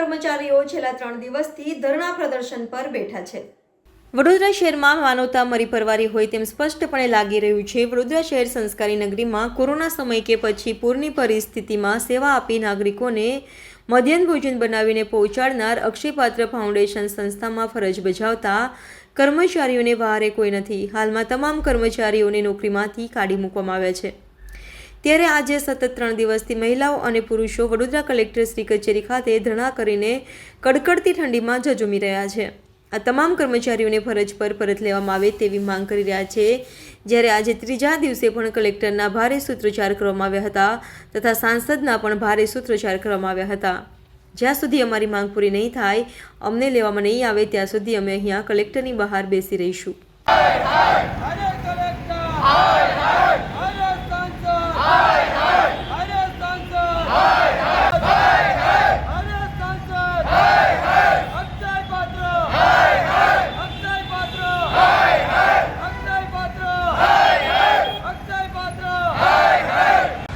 કર્મચારીઓ છેલ્લા ત્રણ દિવસથી ધરણા પ્રદર્શન પર બેઠા છે. વડોદરા શહેરમાં માનવતા મરી પરવારી હોય તેમ સ્પષ્ટપણે લાગી રહ્યું છે. વડોદરા શહેર સંસ્કારી નગરીમાં કોરોના સમય કે પછી પૂરની પરિસ્થિતિમાં સેવા આપી નાગરિકોને મધ્યાહન ભોજન બનાવીને પહોંચાડનાર અક્ષયપાત્ર ફાઉન્ડેશન સંસ્થામાં ફરજ બજાવતા કર્મચારીઓને વહારે કોઈ નથી. હાલમાં તમામ કર્મચારીઓને નોકરીમાંથી કાઢી મૂકવામાં આવ્યા છે. ત્યારે આજે સતત ત્રણ દિવસથી મહિલાઓ અને પુરુષો વડોદરા કલેક્ટર શ્રી કચેરી ખાતે ધરણા કરીને કડકડતી ઠંડીમાં ઝઝૂમી રહ્યા છે. આ તમામ કર્મચારીઓને ફરજ પર પરત લેવામાં આવે તેવી માંગ કરી રહ્યા છે. જ્યારે આજે ત્રીજા દિવસે પણ કલેક્ટરના ભારે સૂત્રોચ્ચાર કરવામાં આવ્યા હતા તથા સાંસદના પણ ભારે સૂત્રોચ્ચાર કરવામાં આવ્યા હતા. જ્યાં સુધી અમારી માંગ પૂરી નહીં થાય, અમને લેવામાં નહીં આવે ત્યાં સુધી અમે અહીંયા કલેક્ટરની બહાર બેસી રહીશું અરે કલેક્ટર હાય હાય અરે સાંસદ હાય હાય અરે સાંસદ હાય હાય અરે સાંસદ હાય હાય અક્ષય પાત્ર હાય હાય અક્ષય પાત્ર હાય હાય અક્ષય પાત્ર હાય હાય અક્ષય પાત્ર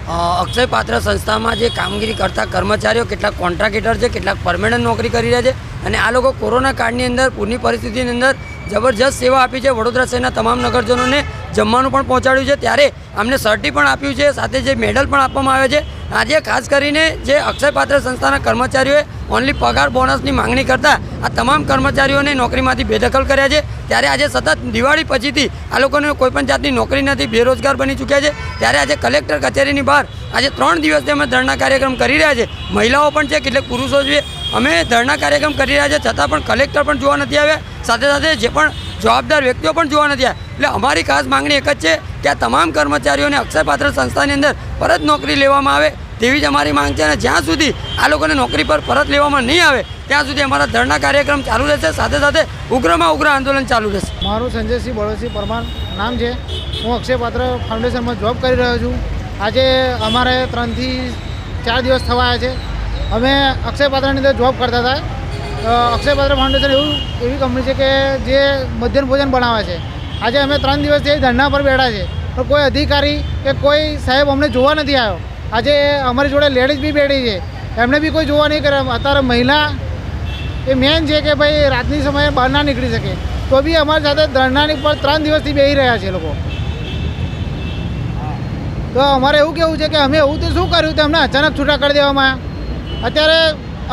અ, અક્ષય પાત્ર સંસ્થામાં જે કામગીરી કરતા કર્મચારીઓ, કેટલાક કોન્ટ્રાક્ટર છે, કેટલાક પરમેનન્ટ નોકરી કરી રહ્યા છે અને આ લોકો કોરોના કાળની અંદર, પૂરની પરિસ્થિતિની અંદર જબરજસ્ત સેવા આપી છે વડોદરા શહેરના તમામ નગરજનોને જમવાનું પણ પહોંચાડ્યું છે. ત્યારે અમને સર્ટી પણ આપ્યું છે, સાથે જે મેડલ પણ આપવામાં આવે છે. આજે ખાસ કરીને જે અક્ષયપાત્ર સંસ્થાના કર્મચારીઓએ ઓનલી પગાર બોનસની માંગણી કરતા આ તમામ કર્મચારીઓને નોકરીમાંથી બેદખલ કર્યા છે. ત્યારે આજે સતત દિવાળી પછીથી આ લોકોને કોઈપણ જાતની નોકરી નથી, બેરોજગાર બની ચૂક્યા છે. ત્યારે આજે કલેક્ટર કચેરીની બહાર આજે ત્રણ દિવસથી અમે ધરણા કાર્યક્રમ કરી રહ્યા છે. મહિલાઓ પણ છે, કેટલાક પુરુષો છે. અમે ધરણા કાર્યક્રમ કરી રહ્યા છે, છતાં પણ કલેક્ટર પણ જોવા નથી આવ્યા. સાથે સાથે જે પણ જવાબદાર વ્યક્તિઓ પણ જોવા નથી આવ્યા. એટલે અમારી ખાસ માંગણી એક જ છે કે આ તમામ કર્મચારીઓને અક્ષયપાત્ર સંસ્થાની અંદર પરત નોકરી લેવામાં આવે તેવી જ અમારી માંગ છે અને જ્યાં સુધી આ લોકોને નોકરી પર પરત લેવામાં નહીં આવે, ત્યાં સુધી અમારા ધરણા કાર્યક્રમ ચાલુ રહેશે, સાથે સાથે ઉગ્રમાં ઉગ્ર આંદોલન ચાલુ રહેશે. મારું સંજયસિંહ બળોસિંહ પરમાર નામ છે. હું અક્ષયપાત્ર ફાઉન્ડેશનમાં જોબ કરી રહ્યો છું. આજે અમારે ત્રણથી ચાર દિવસ થવાયા છે. અમે અક્ષયપાત્રની અંદર જોબ કરતા હતા. અક્ષયપાત્ર ફાઉન્ડેશન એવું, એવી કંપની છે કે જે મધ્યાહન ભોજન બનાવે છે. આજે અમે ત્રણ દિવસથી ધરના પર બેઠા છે પણ કોઈ અધિકારી કે કોઈ સાહેબ અમને જોવા નથી આવ્યો. આજે અમારી જોડે લેડીઝ બી બેઠી છે, એમને બી કોઈ જોવા નહીં કરે. અત્યારે મહિલા એ મેન છે કે ભાઈ રાતની સમયે બહાર ના નીકળી શકે. તો બી અમારી સાથે ધરણાની પર ત્રણ દિવસથી બેસી રહ્યા છે લોકો. તો અમારે એવું કેવું છે કે અમે એવું તો શું કર્યું? તેમને અચાનક છૂટા કરી દેવામાં અત્યારે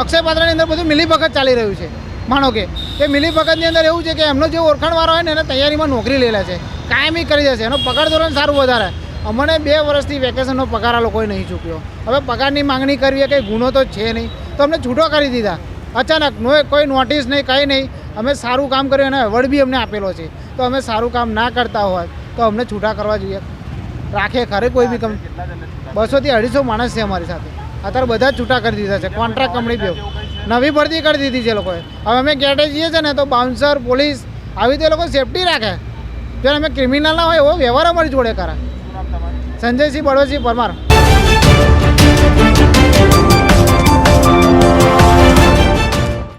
અક્ષય પાત્રની અંદર બધું મિલીભગત ચાલી રહ્યું છે. માનો કે. તે મિલીભગતની અંદર એવું છે કે એમનો જે ઓળખાણવાળો હોય ને એને તૈયારીમાં નોકરી લે છે, કાયમી કરી જશે એનો પગાર ધોરણ સારું વધારે. અમને બે વર્ષથી વેકેશનનો પગાર આ લોકોએ નહીં ચૂક્યો. હવે પગારની માંગણી કરવી કંઈ ગુનો તો છે નહીં. તો અમને છૂટો કરી દીધા. અચાનક નો કોઈ નોટિસ નહીં, કંઈ નહીં. અમે સારું કામ કર્યું અને એવોર્ડ બી અમને આપેલો છે. તો અમે સારું કામ ના કરતા હોય, તો અમને છૂટા કરવા જોઈએ. રાખે ખરે કોઈ બી કંપની બસોથી અઢીસો માણસ છે અમારી સાથે. અત્યારે બધા છૂટા કરી દીધા છે. કોન્ટ્રાક્ટ કંપની બી. નવી ભરતી કરી દીધી છે લોકોએ. હવે અમે ગેટે જઈએ છીએ ને તો બાઉન્સર પોલીસ આવી રીતે લોકો સેફટી રાખે. જ્યારે અમે ક્રિમિનલ ના હોય એવો વ્યવહાર અમારી જોડે કરે સંજયસિંહ બળવતસિંહ પરમાર.